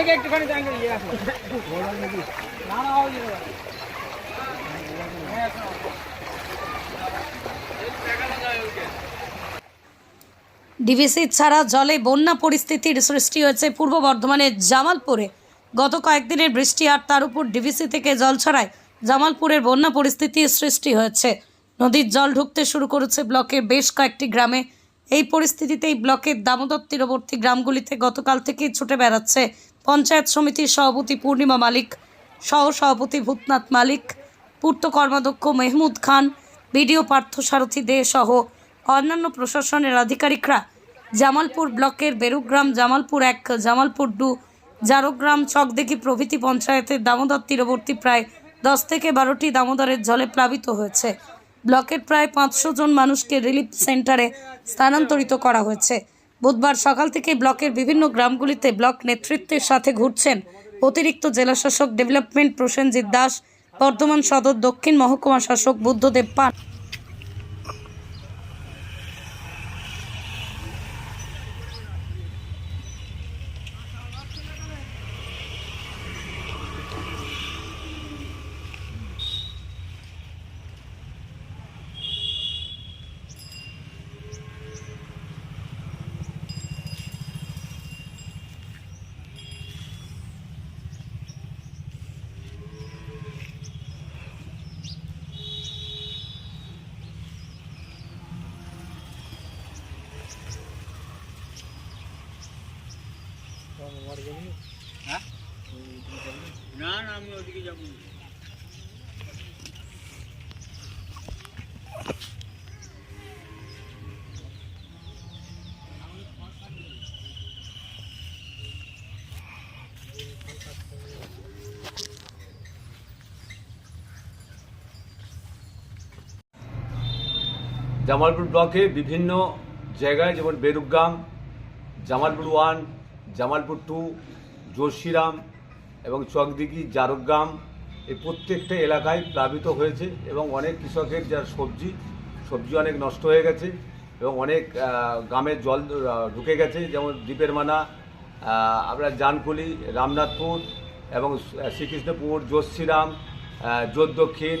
দেখে একটুখানি। ডিভিসি ছাড়া জলে বন্যা পরিস্থিতির সৃষ্টি হয়েছে পূর্ব বর্ধমানের জামালপুরে। গত কয়েকদিনের বৃষ্টি আর তার উপর ডিভিসি থেকে জল ছড়ায় জামালপুরের বন্যা পরিস্থিতির সৃষ্টি হয়েছে। নদীর জল ঢুকতে শুরু করেছে ব্লকের বেশ কয়েকটি গ্রামে। এই পরিস্থিতিতেই ব্লকের দামোদর তীরবর্তী গ্রামগুলিতে গতকাল থেকেই ছুটে বেড়াচ্ছে পঞ্চায়েত সমিতির সভাপতি পূর্ণিমা মালিক সহ সভাপতি ভূতনাথ মালিক, পূর্ত কর্মাধ্যক্ষ মেহমুদ খান, বিডিও পার্থসারথী দে সহ অন্যান্য প্রশাসনের আধিকারিকরা। জামালপুর ব্লকের বেরুগ্রাম, জামালপুর এক, জামালপুর দু, জারোগ্রাম চকদেকি প্রভৃতি পঞ্চায়েতের দামোদর তীরবর্তী প্রায় দশ থেকে বারোটি দামোদরের জলে প্লাবিত হয়েছে। ব্লকের প্রায় পাঁচশো জন মানুষকে রিলিফ সেন্টারে স্থানান্তরিত করা হয়েছে। বুধবার সকাল থেকে ব্লকের বিভিন্ন গ্রামগুলিতে ব্লক নেতৃত্বের সাথে ঘুরছেন অতিরিক্ত জেলাশাসক ডেভেলপমেন্ট প্রসেনজিৎ দাস, বর্ধমান সদর দক্ষিণ মহকুমা শাসক বুদ্ধদেব পান। জামালপুর ব্লকে বিভিন্ন জায়গায় যেমন বেরুগ্রাম জামালপুর ওয়ান জামালপুর টু জোশিরাম এবং চকদিঘি, জারগ্রাম, এই প্রত্যেকটা এলাকায় প্লাবিত হয়েছে এবং অনেক কৃষকের যার সবজি সবজি অনেক নষ্ট হয়ে গেছে এবং অনেক গ্রামের জল ঢুকে গেছে। যেমন দ্বীপের মানা আপনার জানকুলি, রামনাথপুর এবং শ্রীকৃষ্ণপুর জোশিরাম জোর দক্ষিণ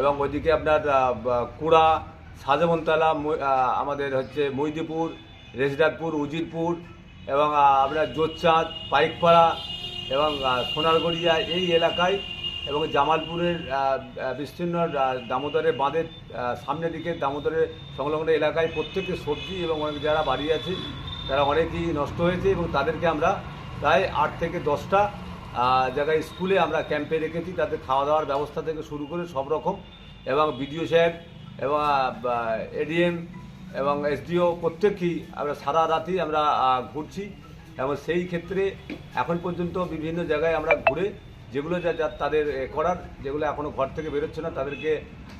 এবং ওইদিকে আপনার কুড়া সাজমনতলা আমাদের হচ্ছে মৈদিপুর রেজডাকপুর উজিরপুর এবং আপনার জোরচাঁদ পাইকপাড়া এবং সোনারগড়িয়া এই এলাকায় এবং জামালপুরের বিস্তীর্ণ দামোদরের বাঁধের সামনের দিকে দামোদরের সংলগ্ন এলাকায় প্রত্যেকের সবজি এবং অনেক যারা বাড়ি আছে, তারা অনেকই নষ্ট হয়েছে এবং তাদেরকে আমরা প্রায় আট থেকে দশটা জায়গায় স্কুলে আমরা ক্যাম্পে রেখেছি। তাদের খাওয়া দাওয়ার ব্যবস্থা থেকে শুরু করে সব রকম এবং বিডিও সাহেব এবং এডিএম এবং এসডিও প্রত্যেকেই আমরা সারা রাতই আমরা ঘুরছি। এবং সেই ক্ষেত্রে এখন পর্যন্ত বিভিন্ন জায়গায় আমরা ঘুরে যেগুলো যা যা তাদের করার, যেগুলো এখনও ঘর থেকে বেরোচ্ছে না, তাদেরকে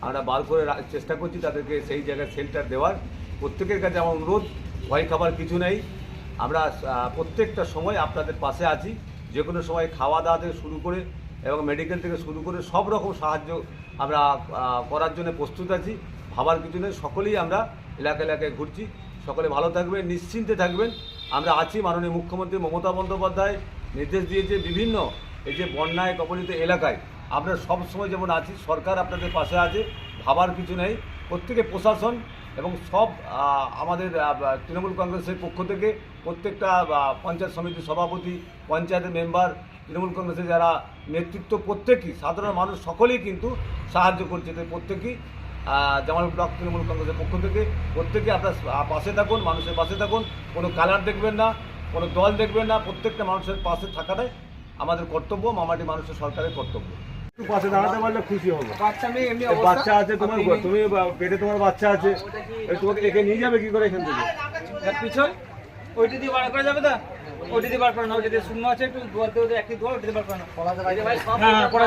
আমরা বার করে চেষ্টা করছি তাদেরকে সেই জায়গায় শেল্টার দেওয়ার। প্রত্যেকের কাছে আমার অনুরোধ, ভয় খাবার কিছু নেই। আমরা প্রত্যেকটা সময় আপনাদের পাশে আছি। যে কোনো সময় খাওয়া দাওয়া থেকে শুরু করে এবং মেডিকেল থেকে শুরু করে সব রকম সাহায্য আমরা করার জন্য প্রস্তুত আছি। ভাবার কিছু নেই। সকলেই আমরা এলাকা এলাকায় ঘুরছি। সকলে ভালো থাকবেন, নিশ্চিন্তে থাকবেন। আমরা আছি মাননীয় মুখ্যমন্ত্রী মমতা বন্দ্যোপাধ্যায়। নির্দেশ দিয়েছে বিভিন্ন এই যে বন্যায় কবলিত এলাকায়। আমরা সবসময় যেমন আছি, সরকার আপনাদের পাশে আছে, ভাবার কিছু নেই। প্রত্যেকে প্রশাসন এবং সব আমাদের তৃণমূল কংগ্রেসের পক্ষ থেকে প্রত্যেকটা পঞ্চায়েত সমিতির সভাপতি, পঞ্চায়েতের মেম্বার, তৃণমূল কংগ্রেসের যারা নেতৃত্ব প্রত্যেকেই, সাধারণ মানুষ সকলেই কিন্তু সাহায্য করছে। প্রত্যেকেই জামাল ব্লক তৃণমূল কংগ্রেসের পক্ষ থেকে প্রত্যেকে আপনার পাশে থাকুন মানুষের পাশে থাকুন। কোনো কালার দেখবেন না কোনো দল দেখবেন না প্রত্যেকটা মানুষের পাশে থাকাটাই আমাদের কর্তব্য মামাটি মানুষের সরকারের কর্তব্য। একটু পাশে দাঁড়াতে পারলে খুশি হব। বাচ্চা মেয়ে এমনি বাচ্চা আছে তোমার তুমি পেটে তোমার বাচ্চা আছে। তোমাকে একে নিয়ে যাবে কি করে এখান থেকে? এর পিছন। ওইটা দিয়ে বার করা যাবে দা ওইটা দিয়ে বার করে না ওইটা দিয়ে শূন্য আছে একটু দোয়ার দিয়ে একটি দোয়ার ওইটা দিয়ে বার করে